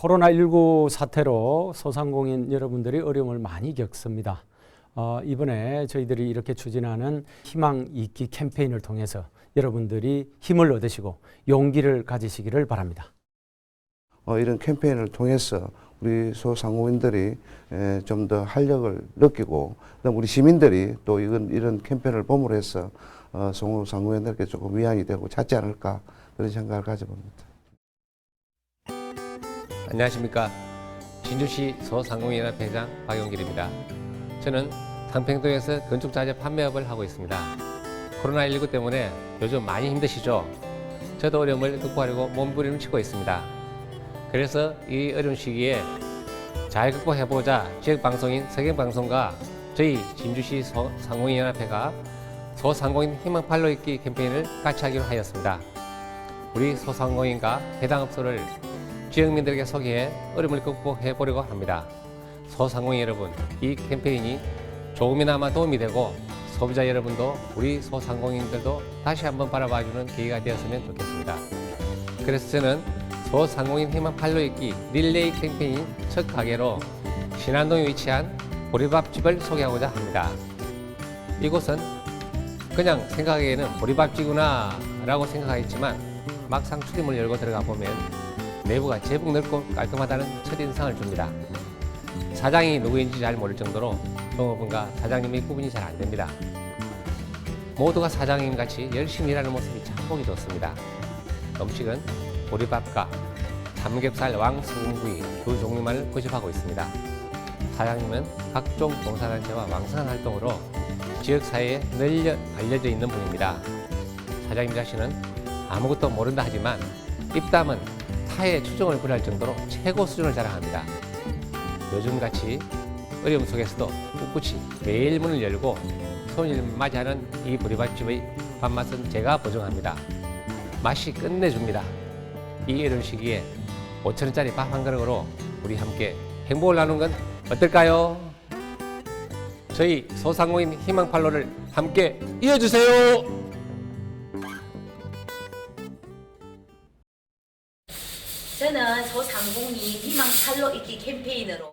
코로나19 사태로 소상공인 여러분들이 어려움을 많이 겪습니다. 어, 이번에 저희들이 이렇게 추진하는 희망 잊기 캠페인을 통해서 여러분들이 힘을 얻으시고 용기를 가지시기를 바랍니다. 어, 이런 캠페인을 통해서 우리 소상공인들이 좀 더 활력을 느끼고 우리 시민들이 또 이건 이런 캠페인을 봄으로 해서 어, 소상공인들께 조금 위안이 되고 찾지 않을까 그런 생각을 가져봅니다. 안녕하십니까. 진주시 소상공인연합 회장 박용길입니다. 저는 상평동에서 건축자재 판매업을 하고 있습니다. 코로나19 때문에 요즘 많이 힘드시죠? 저도 어려움을 극복하려고 몸부림치고 있습니다. 그래서 이 어려운 시기에 잘 극복해보자 지역방송인 서경방송과 저희 진주시 소상공인연합회가 소상공인 희망 팔로 있기 캠페인을 같이 하기로 하였습니다. 우리 소상공인과 해당 업소를 지역민들에게 소개해 어려움을 극복해 보려고 합니다. 소상공인 여러분, 이 캠페인이 조금이나마 도움이 되고 소비자 여러분도 우리 소상공인들도 다시 한번 바라봐주는 계기가 되었으면 좋겠습니다. 그래서 저는 소상공인 희망 팔로 있기 릴레이 캠페인 첫 가게로 신안동에 위치한 보리밥집을 소개하고자 합니다. 이곳은 그냥 생각하기에는 보리밥집이구나 라고 생각하겠지만 막상 출입문을 열고 들어가 보면 내부가 제법 넓고 깔끔하다는 첫 인상을 줍니다. 사장이 누구인지 잘 모를 정도로 종업원과 사장님의 구분이 잘 안 됩니다. 모두가 사장님 같이 열심히 일하는 모습이 참 보기 좋습니다. 음식은 보리밥과 삼겹살 왕소금구이 두 종류만을 고집하고 있습니다. 사장님은 각종 봉사단체와 왕성한 활동으로 지역사회에 널려 알려져 있는 분입니다. 사장님 자신은 아무것도 모른다 하지만 입담은 타의 추종을 불할 정도로 최고 수준을 자랑합니다. 요즘같이 어려움 속에서도 꿋꿋이 매일 문을 열고 손님을 맞이하는 이 보리밥집의 밥맛은 제가 보증합니다. 맛이 끝내줍니다. 이 어려운 시기에 5천원짜리 밥 한 그릇으로 우리 함께 행복을 나누는 건 어떨까요? 저희 소상공인 희망팔로를 함께 이어주세요! 저는 소상공인 희망 팔로 있기 캠페인으로